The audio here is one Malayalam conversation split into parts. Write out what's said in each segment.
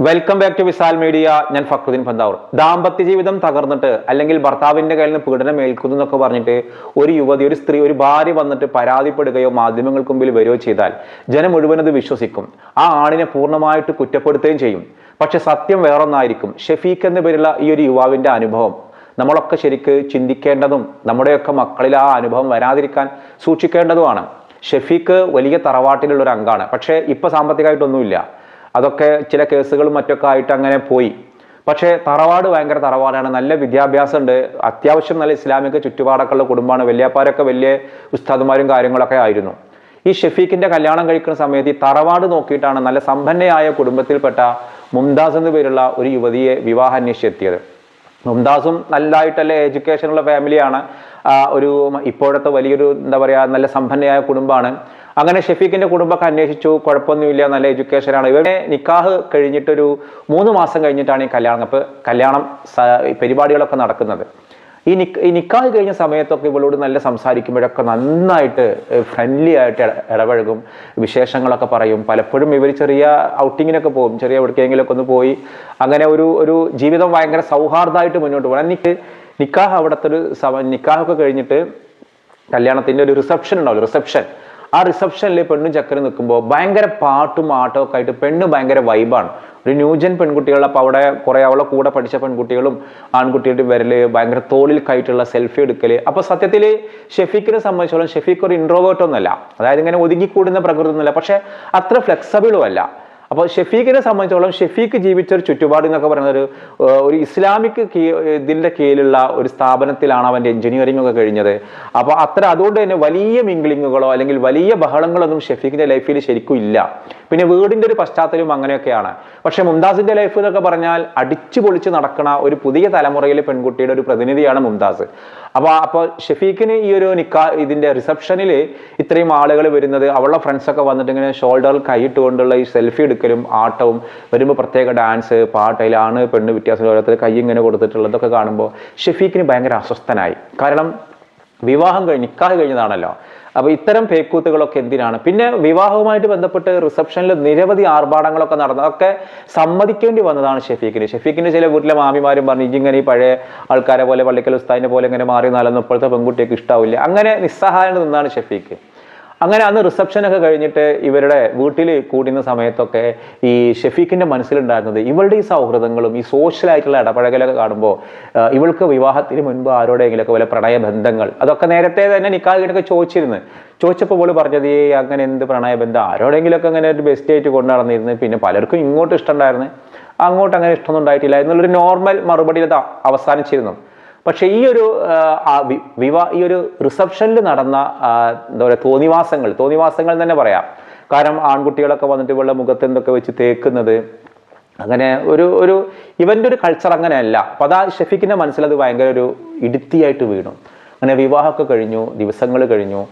Welcome back to Vishal media ഞാൻ ഫക്രുദ്ദീൻ പന്താവൂർ. ദാമ്പത്യ ജീവിതം തകർന്നിട്ട് അല്ലെങ്കിൽ ഭർത്താവിന്റെ കയ്യിൽ നിന്ന് പീഡനം ഏൽക്കുന്നു എന്നൊക്കെ പറഞ്ഞിട്ട് ഒരു യുവതി ഒരു സ്ത്രീ ഒരു ഭാര്യ വന്നിട്ട് പരാതിപ്പെടുകയോ മാധ്യമങ്ങൾക്ക് മുമ്പിൽ വരികയോ ചെയ്താൽ ജനം മുഴുവൻ അത് വിശ്വസിക്കും. ആ ആണിനെ പൂർണമായിട്ട് കുറ്റപ്പെടുത്തുകയും ചെയ്യും. പക്ഷെ സത്യം വേറൊന്നായിരിക്കും. ഷെഫീഖ് എന്ന പേരുള്ള ഈ ഒരു യുവാവിന്റെ അനുഭവം. നമ്മളൊക്കെ ശരിക്ക് ചിന്തിക്കേണ്ടതും നമ്മുടെയൊക്കെ മക്കളിൽ ആ അനുഭവം വരാതിരിക്കാൻ സൂക്ഷിക്കേണ്ടതുമാണ്. ഷെഫീഖ് വലിയ തറവാട്ടിലുള്ള ഒരു അംഗമാണ് പക്ഷേ ഇപ്പൊ സാമ്പത്തികമായിട്ടൊന്നുമില്ല. അതൊക്കെ ചില കേസുകളും മറ്റൊക്കെ ആയിട്ട് അങ്ങനെ പോയി. പക്ഷേ തറവാട് ഭയങ്കര തറവാടാണ്. നല്ല വിദ്യാഭ്യാസം ഉണ്ട് അത്യാവശ്യം നല്ല ഇസ്ലാമിക ചുറ്റുപാടൊക്കെ ഉള്ള കുടുംബമാണ്. വലിയപ്പാരൊക്കെ വലിയ ഉസ്താദുമാരും കാര്യങ്ങളൊക്കെ ആയിരുന്നു. ഈ ഷെഫീഖിന്റെ കല്യാണം കഴിക്കുന്ന സമയത്ത് ഈ തറവാട് നോക്കിയിട്ടാണ് നല്ല സമ്പന്നയായ കുടുംബത്തിൽപ്പെട്ട മുംതാസ് എന്നു പേരുള്ള ഒരു യുവതിയെ വിവാഹ അന്വേഷിച്ചെത്തിയത് മുംതാസും നല്ലതായിട്ടുള്ള എഡ്യൂക്കേഷനുള്ള ഫാമിലിയാണ് ഒരു ഇപ്പോഴത്തെ വലിയൊരു എന്താ പറയുക നല്ല സമ്പന്നയായ കുടുംബമാണ്. അങ്ങനെ ഷെഫീഖിന്റെ കുടുംബമൊക്കെ അന്വേഷിച്ചു കുഴപ്പമൊന്നുമില്ല നല്ല എഡ്യൂക്കേഷനാണ് ഇവരുടെ നിക്കാഹ് കഴിഞ്ഞിട്ടൊരു മൂന്ന് മാസം കഴിഞ്ഞിട്ടാണ് ഈ കല്യാണം അപ്പോൾ കല്യാണം പരിപാടികളൊക്കെ നടക്കുന്നത്. ഈ നിക്ക് ഈ നിക്കാഹ് കഴിഞ്ഞ സമയത്തൊക്കെ ഇവളോട് നല്ല സംസാരിക്കുമ്പോഴൊക്കെ നന്നായിട്ട് ഫ്രണ്ട്ലി ആയിട്ട് ഇടപഴകും വിശേഷങ്ങളൊക്കെ പറയും. പലപ്പോഴും ഇവർ ചെറിയ ഔട്ടിങ്ങിനൊക്കെ പോകും. ചെറിയ എവിടേക്കെങ്കിലൊക്കെ ഒന്ന് പോയി അങ്ങനെ ഒരു ഒരു ജീവിതം ഭയങ്കര സൗഹാർദ്ദമായിട്ട് മുന്നോട്ട് പോകണം. എനിക്ക് നിക്കാഹ് അവിടുത്തെ ഒരു നിക്കാഹൊക്കെ കഴിഞ്ഞിട്ട് കല്യാണത്തിന്റെ ഒരു റിസപ്ഷൻ ഉണ്ടാവും. റിസപ്ഷൻ ആ റിസപ്ഷനിൽ പെണ്ണും ചക്കരും നിൽക്കുമ്പോൾ ഭയങ്കര പാട്ടും ആട്ടും ഒക്കെ ആയിട്ട് പെണ്ണ് ഭയങ്കര വൈബാണ് ഒരു ന്യൂജൻ പെൺകുട്ടികൾ അപ്പോൾ അവിടെ കുറേ അവളെ കൂടെ പഠിച്ച പെൺകുട്ടികളും ആൺകുട്ടികളുടെ വരൽ ഭയങ്കര തോളിൽ കയറ്റുള്ള സെൽഫി എടുക്കൽ അപ്പോൾ സത്യത്തിൽ ഷെഫീഖിനെ സംബന്ധിച്ചോളം ഷെഫീഖ് ഒരു ഇൻട്രോവേർട്ടൊന്നുമല്ല അതായത് ഇങ്ങനെ ഒതുങ്ങിക്കൂടുന്ന പ്രകൃതി ഒന്നുമല്ല. പക്ഷേ അത്ര ഫ്ലെക്സിബിളും അല്ല. അപ്പോൾ ഷെഫീഖിനെ സംബന്ധിച്ചോളം ഷെഫീഖ് ജീവിച്ച ഒരു ചുറ്റുപാട് എന്നൊക്കെ പറയുന്നത് ഒരു ഒരു ഇസ്ലാമിക് ഇതിന്റെ കീഴിലുള്ള ഒരു സ്ഥാപനത്തിലാണ് അവന്റെ എഞ്ചിനീയറിംഗ് ഒക്കെ കഴിഞ്ഞത്. അപ്പോൾ അത്ര അതുകൊണ്ട് തന്നെ വലിയ മിംഗ്ലിങ്ങുകളോ അല്ലെങ്കിൽ വലിയ ബഹളങ്ങളൊന്നും ഷെഫീഖിന്റെ ലൈഫിൽ ശരിക്കും ഇല്ല. പിന്നെ വീടിന്റെ ഒരു പശ്ചാത്തലവും അങ്ങനെയൊക്കെയാണ്. പക്ഷെ മുംതാസിന്റെ ലൈഫ് എന്നൊക്കെ പറഞ്ഞാൽ അടിച്ചു പൊളിച്ച് നടക്കുന്ന ഒരു പുതിയ തലമുറയിലെ പെൺകുട്ടിയുടെ ഒരു പ്രതിനിധിയാണ് മുംതാസ്. അപ്പോൾ അപ്പൊ ഷെഫീഖിന് ഈ ഒരു നിക്കാ ഇതിന്റെ റിസപ്ഷനിൽ ഇത്രയും ആളുകൾ വരുന്നത് അവളുടെ ഫ്രണ്ട്സൊക്കെ വന്നിട്ട് ഇങ്ങനെ ഷോൾഡറിൽ കൈയിട്ടുകൊണ്ടുള്ള ഈ സെൽഫി എടുക്കലും ആട്ടവും വരുമ്പോൾ പ്രത്യേക ഡാൻസ് പാട്ട് അതിലാണ് പെണ്ണ് വ്യത്യാസം ഓരോരുത്തർ കൈ ഇങ്ങനെ കൊടുത്തിട്ടുള്ളതൊക്കെ കാണുമ്പോൾ ഷെഫീഖിന് ഭയങ്കര അസ്വസ്ഥനായി. കാരണം വിവാഹം കഴിഞ്ഞ് നിക്കാഹ് കഴിഞ്ഞതാണല്ലോ. അപ്പോൾ ഇത്തരം പേക്കൂത്തുകളൊക്കെ എന്തിനാണ്? പിന്നെ വിവാഹവുമായിട്ട് ബന്ധപ്പെട്ട് റിസപ്ഷനിൽ നിരവധി ആർഭാടങ്ങളൊക്കെ നടന്നു അതൊക്കെ സമ്മതിക്കേണ്ടി വന്നതാണ് ഷെഫീഖിന്. ഷെഫീഖിന്റെ ചില വീട്ടിലെ മാമിമാരും പറഞ്ഞു ഇങ്ങനെ ഈ പഴയ ആൾക്കാരെ പോലെ പള്ളിക്കൽ ഉസ്താദിനെ പോലെ ഇങ്ങനെ മാറി നാലൊന്നും ഇപ്പോഴത്തെ പെൺകുട്ടിയൊക്കെ ഇഷ്ടാവില്ല. അങ്ങനെ നിസ്സഹായം നിന്നാണ് ഷെഫീഖ്. അങ്ങനെ അന്ന് റിസപ്ഷനൊക്കെ കഴിഞ്ഞിട്ട് ഇവരുടെ വീട്ടിൽ കൂടുന്ന സമയത്തൊക്കെ ഈ ഷെഫീഖിന്റെ മനസ്സിലുണ്ടായിരുന്നത് ഇവളുടെ ഈ സൗഹൃദങ്ങളും ഈ സോഷ്യലായിട്ടുള്ള ഇടപഴകലൊക്കെ കാണുമ്പോൾ ഇവൾക്ക് വിവാഹത്തിന് മുൻപ് ആരോടെങ്കിലൊക്കെ വല്ല പ്രണയബന്ധങ്ങൾ അതൊക്കെ നേരത്തെ തന്നെ നിക്കാഹിനൊക്കെ ചോദിച്ചിരുന്നു. ചോദിച്ചപ്പോൾ ഇവൾ പറഞ്ഞത് ഈ അങ്ങനെ എന്ത് പ്രണയബന്ധം? ആരോടെങ്കിലൊക്കെ അങ്ങനെ ഒരു ബെസ്റ്റ് ആയിട്ട് കൊണ്ടു നടന്നിരുന്നു പിന്നെ പലർക്കും ഇങ്ങോട്ട് ഇഷ്ടമുണ്ടായിരുന്നു. അങ്ങോട്ട് അങ്ങനെ ഇഷ്ടമൊന്നും ഉണ്ടായിട്ടില്ല എന്നുള്ളൊരു നോർമൽ മറുപടിയിൽ അവസാനിച്ചിരുന്നു. പക്ഷേ ഈ ഒരു വിവാ ഈ ഒരു റിസപ്ഷനിൽ നടന്ന എന്താ പറയുക തോന്നിവാസങ്ങൾ തോന്നിവാസങ്ങൾ തന്നെ പറയാം. കാരണം ആൺകുട്ടികളൊക്കെ വന്നിട്ട് ഇവളുടെ മുഖത്ത് എന്തൊക്കെ വെച്ച് തേക്കുന്നത്. അങ്ങനെ ഒരു ഒരു ഇവന്റെ ഒരു കൾച്ചർ അങ്ങനെയല്ല. അപ്പം അതാ ഷെഫിക്കിന്റെ മനസ്സിൽ അത് ഭയങ്കര ഒരു ഇടുത്തിയായിട്ട് വീണു. അങ്ങനെ വിവാഹമൊക്കെ കഴിഞ്ഞു ദിവസങ്ങൾ കഴിഞ്ഞു.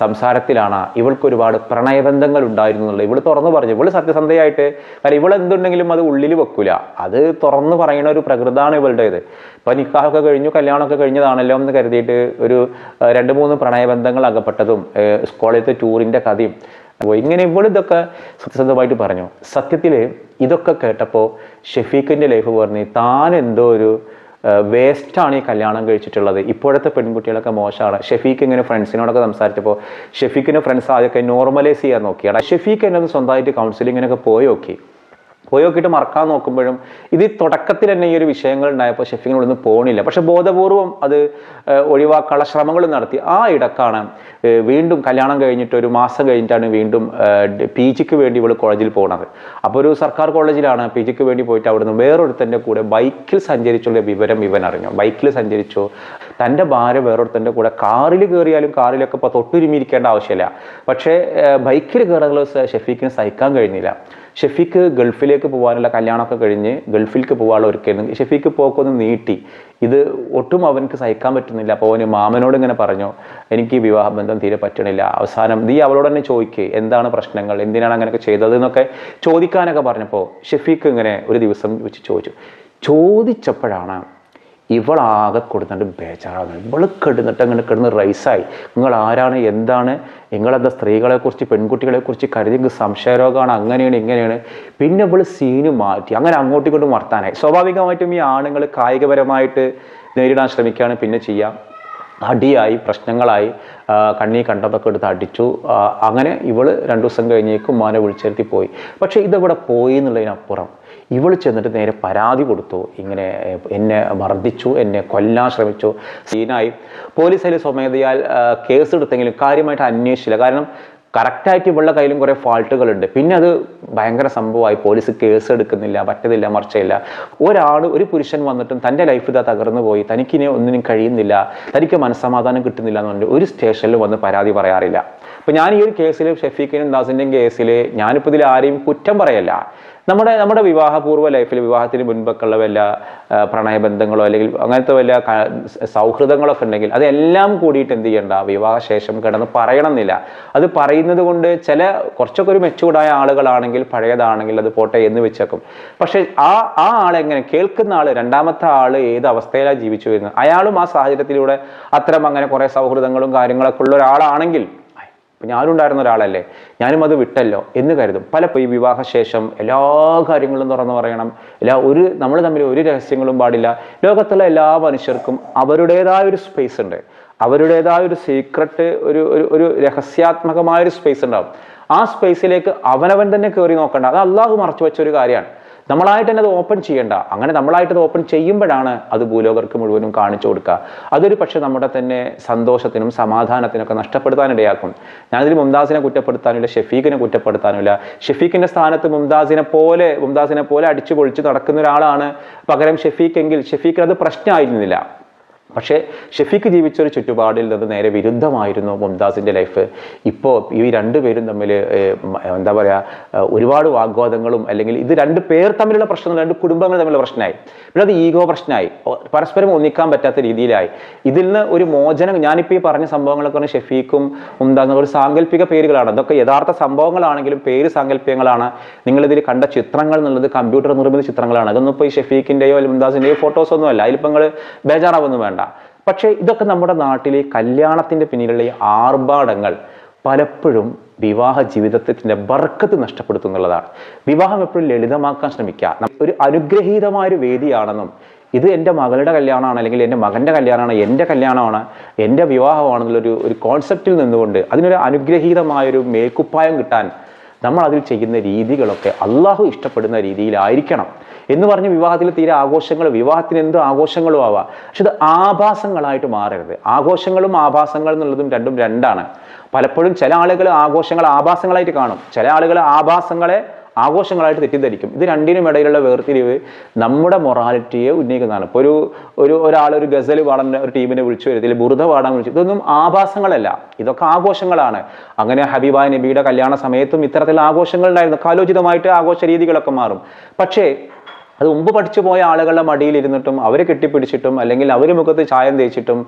സംസാരത്തിലാണ്. ഇവൾക്ക് ഒരുപാട് പ്രണയബന്ധങ്ങൾ ഉണ്ടായിരുന്നു എന്നുള്ളത് ഇവൾ തുറന്നു പറഞ്ഞു. ഇവൾ സത്യസന്ധയായിട്ട് കാരണം ഇവൾ എന്തുണ്ടെങ്കിലും അത് ഉള്ളിൽ വെക്കൂല. അത് തുറന്നു പറയുന്ന ഒരു പ്രകൃതാണ് ഇവളുടേത്. ഇപ്പം നിക്കാഹൊക്കെ കഴിഞ്ഞു കല്യാണമൊക്കെ കഴിഞ്ഞതാണല്ലോ എന്ന് കരുതിയിട്ട് ഒരു രണ്ട് മൂന്ന് പ്രണയബന്ധങ്ങൾ അകപ്പെട്ടതും സ്കോളിലത്തെ ടൂറിന്റെ കഥയും. അപ്പോൾ ഇങ്ങനെ ഇവൾ ഇതൊക്കെ സത്യസന്ധമായിട്ട് പറഞ്ഞു. സത്യത്തിൽ ഇതൊക്കെ കേട്ടപ്പോൾ ഷെഫീഖിന്റെ ലൈഫ് പറഞ്ഞ് താൻ എന്തോ ഒരു വേസ്റ്റാണ് ഈ കല്യാണം കഴിച്ചിട്ടുള്ളത്. ഇപ്പോഴത്തെ പെൺകുട്ടികളൊക്കെ മോശമാണ്. ഷെഫീഖ് ഇങ്ങനെ ഫ്രണ്ട്സിനോടൊക്കെ സംസാരിച്ചപ്പോൾ ഷെഫീഖിന് ഫ്രണ്ട്സ് ആദ്യമൊക്കെ നോർമലൈസ് ചെയ്യാൻ നോക്കി എടാ ഷെഫീഖ് എന്നെ സ്വന്തമായിട്ട് കൗൺസിലിങ്ങിനൊക്കെ പോയി നോക്കി. പോയി നോക്കിയിട്ട് മറക്കാൻ നോക്കുമ്പോഴും ഇത് തുടക്കത്തിൽ തന്നെ ഈ ഒരു വിഷയങ്ങൾ ഉണ്ടായപ്പോൾ ഷെഫിങ്ങിനോടൊന്നും പോണില്ല. പക്ഷെ ബോധപൂർവം അത് ഒഴിവാക്കാനുള്ള ശ്രമങ്ങൾ നടത്തി. ആ ഇടക്കാണ് വീണ്ടും കല്യാണം കഴിഞ്ഞിട്ട് ഒരു മാസം കഴിഞ്ഞിട്ടാണ് വീണ്ടും പി ജിക്ക് വേണ്ടി ഇവൾ കോളേജിൽ പോകുന്നത് അപ്പോൾ ഒരു സർക്കാർ കോളേജിലാണ് പി ജിക്ക് വേണ്ടി പോയിട്ട് അവിടുന്ന് വേറൊരുത്തന്റെ കൂടെ ബൈക്കിൽ സഞ്ചരിച്ചുള്ള വിവരം ഇവൻ അറിഞ്ഞു. ബൈക്കിൽ സഞ്ചരിച്ചു. തന്റെ ഭാര്യ വേറൊരുത്തന്റെ കൂടെ കാറിൽ കയറിയാലും കാറിലൊക്കെ ഇപ്പോൾ തൊട്ടുരുമിയിരിക്കേണ്ട ആവശ്യമില്ല. പക്ഷേ ബൈക്കിൽ കയറുന്നത് ഷെഫീഖിന് സഹിക്കാൻ കഴിഞ്ഞില്ല. ഷെഫീഖ് ഗൾഫിലേക്ക് പോകാനുള്ള കല്യാണമൊക്കെ കഴിഞ്ഞ് ഗൾഫിലേക്ക് പോകാനുള്ള ഒരുക്കായിരുന്നു. ഷെഫീക്ക് പോക്കൊന്ന് നീട്ടി. ഇത് ഒട്ടും അവനക്ക് സഹിക്കാൻ പറ്റുന്നില്ല. അപ്പോൾ അവന് മാമനോട് ഇങ്ങനെ പറഞ്ഞു എനിക്ക് വിവാഹബന്ധം തീരെ പറ്റണില്ല. അവസാനം നീ അവളോട് തന്നെ ചോദിക്കേ. എന്താണ് പ്രശ്നങ്ങൾ? എന്തിനാണ് അങ്ങനെയൊക്കെ ചെയ്തത്? എന്നൊക്കെ ചോദിക്കാനൊക്കെ പറഞ്ഞപ്പോൾ ഷെഫീക്ക് ഇങ്ങനെ ഒരു ദിവസം വെച്ച് ചോദിച്ചു. ചോദിച്ചപ്പോഴാണ് ഇവളാകെ കൊടുത്തിട്ട് ബേജാറാണ് ഇവൾ കിടന്നിട്ട് അങ്ങനെ കിടന്ന് റൈസായി. നിങ്ങൾ ആരാണ്? എന്താണ്? നിങ്ങളെന്താ സ്ത്രീകളെക്കുറിച്ച് പെൺകുട്ടികളെക്കുറിച്ച് കരുതി സംശയരോഗമാണ്? അങ്ങനെയാണ് ഇങ്ങനെയാണ്. പിന്നെ ഇവൾ സീന് മാറ്റി. അങ്ങനെ അങ്ങോട്ടും ഇങ്ങോട്ടും വർത്താനായി. സ്വാഭാവികമായിട്ടും ഈ ആണുങ്ങൾ കായികപരമായിട്ട് നേരിടാൻ ശ്രമിക്കുകയാണ്. പിന്നെ ചെയ്യാം. അടിയായി പ്രശ്നങ്ങളായി കണ്ണി കണ്ടതൊക്കെ എടുത്ത് അടിച്ചു. അങ്ങനെ ഇവൾ രണ്ടു ദിവസം കഴിഞ്ഞേക്കും ഉമ്മാനെ വിളിച്ചിരുത്തി പോയി. പക്ഷേ ഇതവിടെ പോയി എന്നുള്ളതിനപ്പുറം ഇവൾ ചെന്നിട്ട് നേരെ പരാതി കൊടുത്തു. ഇങ്ങനെ എന്നെ മർദ്ദിച്ചു എന്നെ കൊല്ലാൻ ശ്രമിച്ചു. സീനായി പോലീസ് അതിൽ സ്വമേധയാൽ കേസെടുത്തെങ്കിലും കാര്യമായിട്ട് അന്വേഷിച്ചില്ല. കാരണം കറക്റ്റായിട്ട് ഇവളുടെ കയ്യിലും കുറേ ഫാൾട്ടുകളുണ്ട്. പിന്നെ അത് ഭയങ്കര സംഭവമായി. പോലീസ് കേസ് എടുക്കുന്നില്ല പറ്റതില്ല മറിച്ചയില്ല. ഒരാൾ ഒരു പുരുഷൻ വന്നിട്ടും തന്റെ ലൈഫ് ഇതാ തകർന്നു പോയി. തനിക്കിനി ഒന്നിനും കഴിയുന്നില്ല. തനിക്ക് മനസ്സമാധാനം കിട്ടുന്നില്ല എന്ന് പറഞ്ഞിട്ട് ഒരു സ്റ്റേഷനിൽ വന്ന് പരാതി പറയാറില്ല. അപ്പം ഞാൻ ഈ ഒരു കേസിൽ ഷെഫീഖിനും ദാസിന്റെയും കേസിൽ ഞാനിപ്പോൾ ഇതിൽ ആരെയും കുറ്റം പറയല്ല. നമ്മുടെ നമ്മുടെ വിവാഹപൂർവ ലൈഫിൽ വിവാഹത്തിന് മുൻപൊക്കെ ഉള്ള വല്ല പ്രണയബന്ധങ്ങളോ അല്ലെങ്കിൽ അങ്ങനത്തെ വല്ല സൗഹൃദങ്ങളോ സൗഹൃദങ്ങളൊക്കെ ഉണ്ടെങ്കിൽ അതെല്ലാം കൂടിയിട്ട് എന്ത് ചെയ്യണ്ട? വിവാഹശേഷം കിടന്ന് പറയണമെന്നില്ല. അത് പറയുന്നത് കൊണ്ട് ചില കുറച്ചൊക്കെ ഒരു മെച്ചൂർഡായ ആളുകളാണെങ്കിൽ പഴയതാണെങ്കിൽ അത് പോട്ടെ എന്ന് വെച്ചേക്കും. പക്ഷേ ആ ആ ആളെങ്ങനെ കേൾക്കുന്ന ആൾ രണ്ടാമത്തെ ആൾ ഏത് അവസ്ഥയിലാണ് ജീവിച്ചു വരുന്നത് അയാളും ആ സാഹചര്യത്തിലൂടെ അത്തരം അങ്ങനെ കുറേ സൗഹൃദങ്ങളും കാര്യങ്ങളൊക്കെ ഉള്ള ഒരാളാണെങ്കിൽ ഇപ്പം ഞാനും ഉണ്ടായിരുന്ന ഒരാളല്ലേ? ഞാനും അത് വിട്ടല്ലോ എന്ന് കരുതും. പലപ്പോൾ ഈ വിവാഹശേഷം എല്ലാ കാര്യങ്ങളും തുറന്നു പറയണം. എല്ലാ ഒരു നമ്മൾ തമ്മിൽ ഒരു രഹസ്യങ്ങളും പാടില്ല. ലോകത്തുള്ള എല്ലാ മനുഷ്യർക്കും അവരുടേതായ ഒരു സ്പേസ് ഉണ്ട്. അവരുടേതായ ഒരു സീക്രട്ട് ഒരു ഒരു ഒരു രഹസ്യാത്മകമായ ഒരു സ്പേസ് ഉണ്ടാവും. ആ സ്പേസിലേക്ക് അവനവൻ തന്നെ കയറി നോക്കേണ്ട. അത് അള്ളാഹു മറച്ചു വെച്ച ഒരു കാര്യമാണ്. നമ്മളായിട്ട് തന്നെ അത് ഓപ്പൺ ചെയ്യേണ്ട. അങ്ങനെ നമ്മളായിട്ട് അത് ഓപ്പൺ ചെയ്യുമ്പോഴാണ് അത് ഭൂലോകർക്ക് മുഴുവനും കാണിച്ചു കൊടുക്കുക. അതൊരു പക്ഷേ നമ്മുടെ തന്നെ സന്തോഷത്തിനും സമാധാനത്തിനൊക്കെ നഷ്ടപ്പെടുത്താനിടയാക്കും. ഞാനിതിൽ മുംതാസിനെ കുറ്റപ്പെടുത്താനില്ല ഷെഫീഖിനെ കുറ്റപ്പെടുത്താനില്ല. ഷെഫീഖിന്റെ സ്ഥാനത്ത് മുംതാസിനെ പോലെ മുംതാസിനെ പോലെ അടിച്ചു പൊളിച്ച് നടക്കുന്ന ഒരാളാണ് പകരം ഷെഫീഖ് എങ്കിൽ ഷെഫീഖിന് അത് പ്രശ്നമായിരുന്നില്ല. പക്ഷേ ഷെഫീഖ് ജീവിച്ച ഒരു ചുറ്റുപാടിൽ നിന്ന് നേരെ വിരുദ്ധമായിരുന്നു മുംതാസിന്റെ ലൈഫ്. ഇപ്പോൾ ഈ രണ്ടുപേരും തമ്മിൽ എന്താ പറയുക ഒരുപാട് വാഗ്വാദങ്ങളും അല്ലെങ്കിൽ ഇത് രണ്ട് പേർ തമ്മിലുള്ള പ്രശ്നങ്ങൾ രണ്ട് കുടുംബങ്ങൾ തമ്മിലുള്ള പ്രശ്നമായി. പിന്നെ അത് ഈഗോ പ്രശ്നമായി. പരസ്പരം ഒന്നിക്കാൻ പറ്റാത്ത രീതിയിലായി. ഇതിൽ നിന്ന് ഒരു മോചനം ഞാനിപ്പോൾ ഈ പറഞ്ഞ സംഭവങ്ങളൊക്കെ പറഞ്ഞ ഷെഫീഖും മുംതാസും ഒരു സാങ്കല്പിക പേരുകളാണ്. അതൊക്കെ യഥാർത്ഥ സംഭവങ്ങളാണെങ്കിലും പേര് സാങ്കല്പികങ്ങളാണ് നിങ്ങളിതിൽ കണ്ട ചിത്രങ്ങൾ എന്നുള്ളത് കമ്പ്യൂട്ടർ നിർമ്മിത ചിത്രങ്ങളാണ്. അതൊന്നും ഇപ്പോൾ ഈ ഷെഫീഖിന്റെയോ മുംതാസിന്റെയോ ഫോട്ടോസ് ഒന്നും അല്ല. അതിലിപ്പോൾ നിങ്ങൾ ബേജാറാവൊന്നും വേണ്ട. പക്ഷേ ഇതൊക്കെ നമ്മുടെ നാട്ടിലെ കല്യാണത്തിന്റെ പിന്നിലുള്ള ഈ ആർഭാടങ്ങൾ പലപ്പോഴും വിവാഹ ജീവിതത്തിന്റെ ബർക്കത്ത് നഷ്ടപ്പെടുത്തുന്നുള്ളതാണ്. വിവാഹം എപ്പോഴും ലളിതമാക്കാൻ ശ്രമിക്കുക. ഒരു അനുഗ്രഹീതമായൊരു വേദിയാണെന്നും ഇത് എന്റെ മകളുടെ കല്യാണമാണ് അല്ലെങ്കിൽ എന്റെ മകന്റെ കല്യാണമാണ് എന്റെ കല്യാണമാണ് എന്റെ വിവാഹമാണെന്നുള്ളൊരു ഒരു കോൺസെപ്റ്റിൽ നിന്നുകൊണ്ട് അതിനൊരു അനുഗ്രഹീതമായൊരു മേൽക്കുപ്പായം കിട്ടാൻ നമ്മൾ അതിൽ ചെയ്യുന്ന രീതികളൊക്കെ അള്ളാഹു ഇഷ്ടപ്പെടുന്ന രീതിയിലായിരിക്കണം. എന്ന് പറഞ്ഞ് വിവാഹത്തിൽ തീരെ ആഘോഷങ്ങൾ വിവാഹത്തിന് എന്ത് ആഘോഷങ്ങളും ആവാം. പക്ഷെ ഇത് ആഭാസങ്ങളായിട്ട് മാറരുത്. ആഘോഷങ്ങളും ആഭാസങ്ങൾ എന്നുള്ളതും രണ്ടും രണ്ടാണ്. പലപ്പോഴും ചില ആളുകൾ ആഘോഷങ്ങൾ ആഭാസങ്ങളായിട്ട് കാണും. ചില ആളുകൾ ആഭാസങ്ങളെ ആഘോഷങ്ങളായിട്ട് തെറ്റിദ്ധരിക്കും. ഇത് രണ്ടിനും ഇടയിലുള്ള വേർതിരിവ് നമ്മുടെ മൊറാലിറ്റിയെ ഉന്നയിക്കുന്നതാണ്. ഇപ്പോൾ ഒരു ഒരു ഒരാൾ ഒരു ഗസൽ പാടാൻ ഒരു ടീമിനെ വിളിച്ചു വരുത്തില്ല ബുറുദ പാടാൻ വിളിച്ചു ഇതൊന്നും ആഭാസങ്ങളല്ല. ഇതൊക്കെ ആഘോഷങ്ങളാണ്. അങ്ങനെ ഹബീബ നബിയുടെ കല്യാണ സമയത്തും ഇത്തരത്തിലുള്ള ആഘോഷങ്ങൾ ഉണ്ടായിരുന്നു കാലോചിതമായിട്ട് ആഘോഷ രീതികളൊക്കെ മാറും. പക്ഷേ അത് മുമ്പ് പഠിച്ചു പോയ ആളുകളുടെ മടിയിൽ ഇരുന്നിട്ടും അവരെ കെട്ടിപ്പിടിച്ചിട്ടും അല്ലെങ്കിൽ അവർ മുഖത്ത് ചായം തേച്ചിട്ടും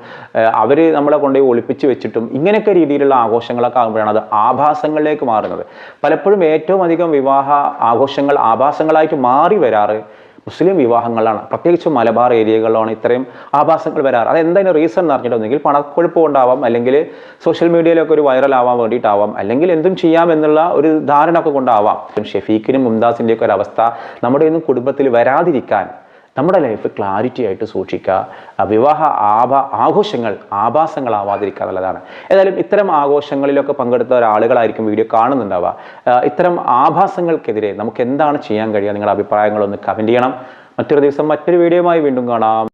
അവർ നമ്മളെ കൊണ്ടുപോയി ഒളിപ്പിച്ച് വെച്ചിട്ടും ഇങ്ങനെയൊക്കെ രീതിയിലുള്ള ആഘോഷങ്ങളൊക്കെ ആകുമ്പോഴാണ് അത് ആഭാസങ്ങളിലേക്ക് മാറുന്നത്. പലപ്പോഴും ഏറ്റവും അധികം വിവാഹ ആഘോഷങ്ങൾ ആഭാസങ്ങളായിട്ട് മാറി വരാറ് മുസ്ലിം വിവാഹങ്ങളാണ്. പ്രത്യേകിച്ച് മലബാർ ഏരിയകളിലാണ് ഇത്രയും ആഭാസങ്ങൾ വരാറ്. അത് എന്തെങ്കിലും റീസൺ എന്ന് അറിഞ്ഞിട്ട് പണക്കൊഴുപ്പ് കൊണ്ടാവാം അല്ലെങ്കിൽ സോഷ്യൽ മീഡിയയിലൊക്കെ ഒരു വൈറൽ ആവാൻ വേണ്ടിയിട്ടാവാം അല്ലെങ്കിൽ എന്തും ചെയ്യാം എന്നുള്ള ഒരു ധാരണ ഒക്കെ കൊണ്ടാവാം. ഷെഫീഖിനും മുംതാസിന്റെയൊക്കെ ഒരു അവസ്ഥ നമ്മുടെ ഒന്നും കുടുംബത്തിൽ വരാതിരിക്കാൻ നമ്മുടെ ലൈഫ് ക്ലാരിറ്റി ആയിട്ട് സൂക്ഷിക്കുക. വിവാഹ ആഭാ ആഘോഷങ്ങൾ ആഭാസങ്ങളാവാതിരിക്കുക എന്നുള്ളതാണ്. ഏതായാലും ഇത്തരം ആഘോഷങ്ങളിലൊക്കെ പങ്കെടുത്ത ഒരാളുകളായിരിക്കും വീഡിയോ കാണുന്നുണ്ടാവുക. ഇത്തരം ആഭാസങ്ങൾക്കെതിരെ നമുക്ക് എന്താണ് ചെയ്യാൻ കഴിയുക? നിങ്ങളുടെ അഭിപ്രായങ്ങളൊന്ന് കമന്റ് ചെയ്യണം. മറ്റൊരു ദിവസം മറ്റൊരു വീഡിയോയുമായി വീണ്ടും കാണാം.